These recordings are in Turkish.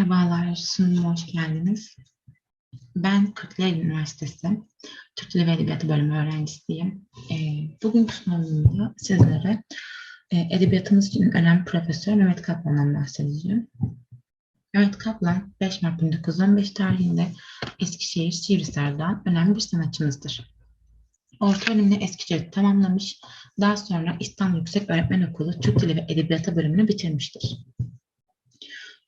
Merhabalar, sunuma hoş geldiniz. Ben Kırklareli Üniversitesi Türk Dili ve Edebiyatı bölümü öğrencisiyim. Ee, bugünkü sunumumda sizlere e, edebiyatımız için önemli profesör Mehmet Kaplan'dan bahsedeceğim. Mehmet Kaplan, 5 Mart 1915 tarihinde Eskişehir Sivrisar'dan önemli bir sanatçımızdır. Orta öğrenimini Eskişehir'de tamamlamış, daha sonra İstanbul Yüksek Öğretmen Okulu Türk Dili ve Edebiyatı bölümünü bitirmiştir.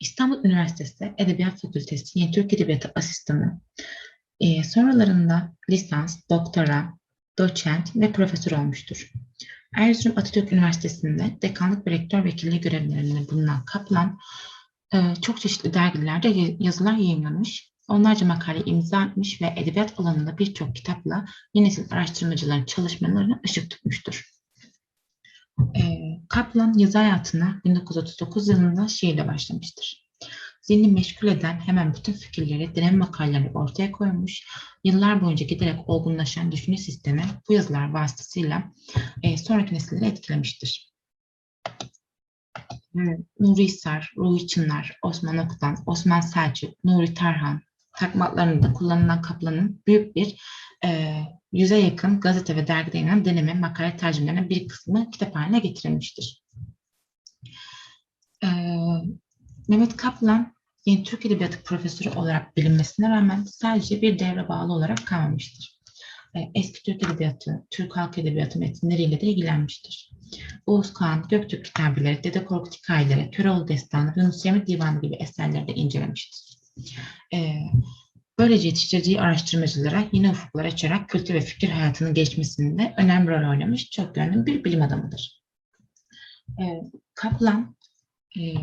İstanbul Üniversitesi Edebiyat Fakültesi Yeni Türk Edebiyatı Asistanı, e, sonralarında lisans, doktora, doçent ve profesör olmuştur. Erzurum Atatürk Üniversitesi'nde dekanlık ve rektör vekilliği görevlerinde bulunan Kaplan, e, çok çeşitli dergilerde ya- yazılar yayınlamış, onlarca makale imza atmış ve edebiyat alanında birçok kitapla yeni nesil araştırmacıların çalışmalarına ışık tutmuştur. E, Kaplan yazı hayatına 1939 yılında şiirle başlamıştır. Zihni meşgul eden hemen bütün fikirleri, deneme makalelerini ortaya koymuş, yıllar boyunca giderek olgunlaşan düşünce sistemi bu yazılar vasıtasıyla e, sonraki nesilleri etkilemiştir. Evet, Nuri Hisar, Ruhi Çınar, Osman Okutan, Osman Selçuk, Nuri Tarhan takmatlarında kullanılan Kaplan'ın büyük bir e, yüze yakın gazete ve dergide yayınlanan deneme makale tercümelerinin bir kısmı kitap haline getirilmiştir. Ee, Mehmet Kaplan, Yeni Türk Edebiyatı profesörü olarak bilinmesine rağmen sadece bir devre bağlı olarak kalmamıştır. Ee, Eski Türk Edebiyatı, Türk Halk Edebiyatı metinleriyle de ilgilenmiştir. Oğuz Kağan, Göktürk Kitabeleri, Dede Korkut Hikayeleri, Köroğlu Destanı, Yunus Emre Divanı gibi eserleri de incelemiştir. Ee, Böylece yetiştirdiği araştırmacılara yeni ufuklar açarak kültür ve fikir hayatının geçmesinde önemli rol oynamış çok yönlü bir bilim adamıdır. Ee, Kaplan, e,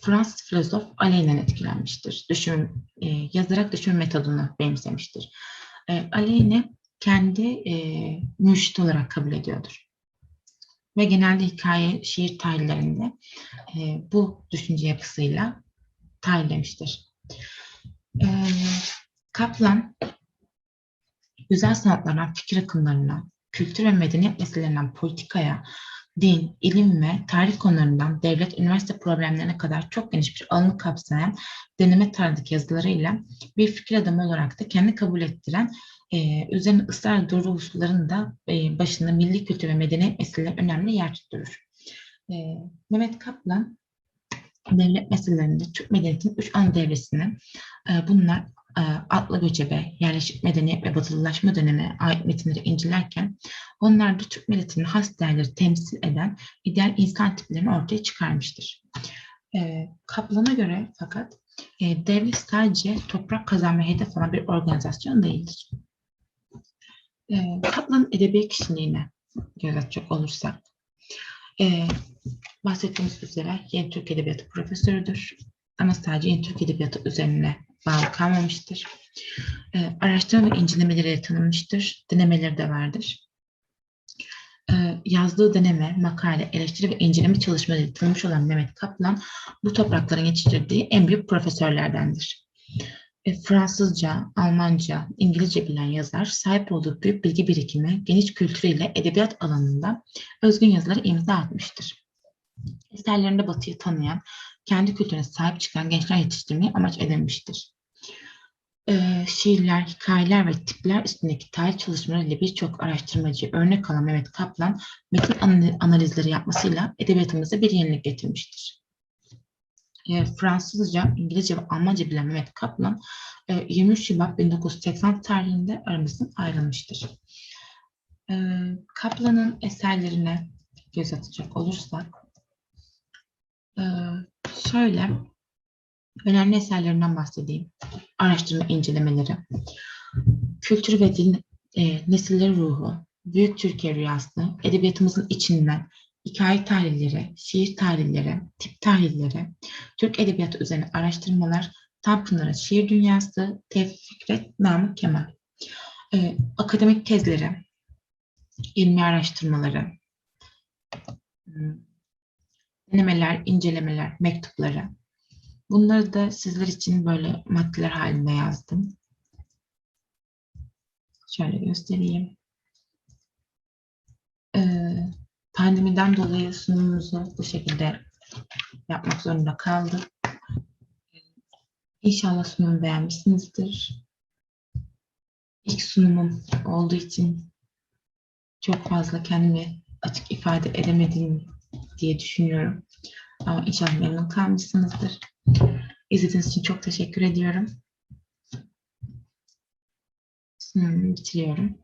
Fransız filozof Aleyh'den etkilenmiştir. Düşün, e, yazarak düşünme metodunu benimsemiştir. E, Aleyh'i kendi e, mürşit olarak kabul ediyordur. Ve genelde hikaye, şiir tarihlerinde e, bu düşünce yapısıyla tarihlemiştir. E, Kaplan, güzel sanatlardan fikir akımlarına, kültür ve medeniyet meselelerinden politikaya, din, ilim ve tarih konularından devlet, üniversite problemlerine kadar çok geniş bir alanı kapsayan deneme tarzındaki yazılarıyla bir fikir adamı olarak da kendi kabul ettiren, e, üzerine ısrar durduğu da e, başında milli kültür ve medeniyet meseleleri önemli yer tutturur. E, Mehmet Kaplan, devlet meselelerinde Türk medeniyetinin üç ana devresini, e, bunlar e, atlı göçebe, yerleşik medeniyet ve batılılaşma dönemine ait metinleri incelerken onlar da Türk milletinin has değerleri temsil eden ideal insan tiplerini ortaya çıkarmıştır. E, Kaplan'a göre fakat e, devlet sadece toprak kazanma hedef olan bir organizasyon değildir. E, Kaplan'ın edebi kişiliğine göz atacak olursak, e, bahsettiğimiz üzere Yeni Türk Edebiyatı profesörüdür. Ama sadece Yeni Türk Edebiyatı üzerine bağlı kalmamıştır. E, araştırma ve incelemeleriyle tanınmıştır. Denemeleri de vardır. E, yazdığı deneme, makale, eleştiri ve inceleme çalışmaları tanınmış olan Mehmet Kaplan, bu toprakların yetiştirdiği en büyük profesörlerdendir. E, Fransızca, Almanca, İngilizce bilen yazar, sahip olduğu büyük bilgi birikimi, geniş kültürüyle edebiyat alanında özgün yazıları imza atmıştır. Eserlerinde Batı'yı tanıyan, kendi kültürüne sahip çıkan gençler yetiştirmeyi amaç edinmiştir. Ee, şiirler, hikayeler ve tipler üstündeki tarih çalışmalarıyla birçok araştırmacı örnek alan Mehmet Kaplan, metin anali- analizleri yapmasıyla edebiyatımıza bir yenilik getirmiştir. Ee, Fransızca, İngilizce ve Almanca bilen Mehmet Kaplan, e, 23 Şubat 1980 tarihinde aramızdan ayrılmıştır. Ee, Kaplan'ın eserlerine göz atacak olursak, ee, şöyle önemli eserlerinden bahsedeyim. Araştırma incelemeleri, kültür ve dil, e, nesiller ruhu, büyük Türkiye rüyası, edebiyatımızın içinden hikaye tarihleri, şiir tarihleri, tip tarihleri, Türk edebiyatı üzerine araştırmalar, Tanpınar'ın şiir dünyası, Tevfik Fikret, Namık Kemal. Ee, akademik tezleri, ilmi araştırmaları, hmm, denemeler, incelemeler, mektupları. Bunları da sizler için böyle maddeler halinde yazdım. Şöyle göstereyim. Ee, pandemiden dolayı sunumumuzu bu şekilde yapmak zorunda kaldık. İnşallah sunumu beğenmişsinizdir. İlk sunumum olduğu için çok fazla kendimi açık ifade edemedim diye düşünüyorum. Ama inşallah memnun kalmışsınızdır. İzlediğiniz için çok teşekkür ediyorum. Sunumumu bitiriyorum.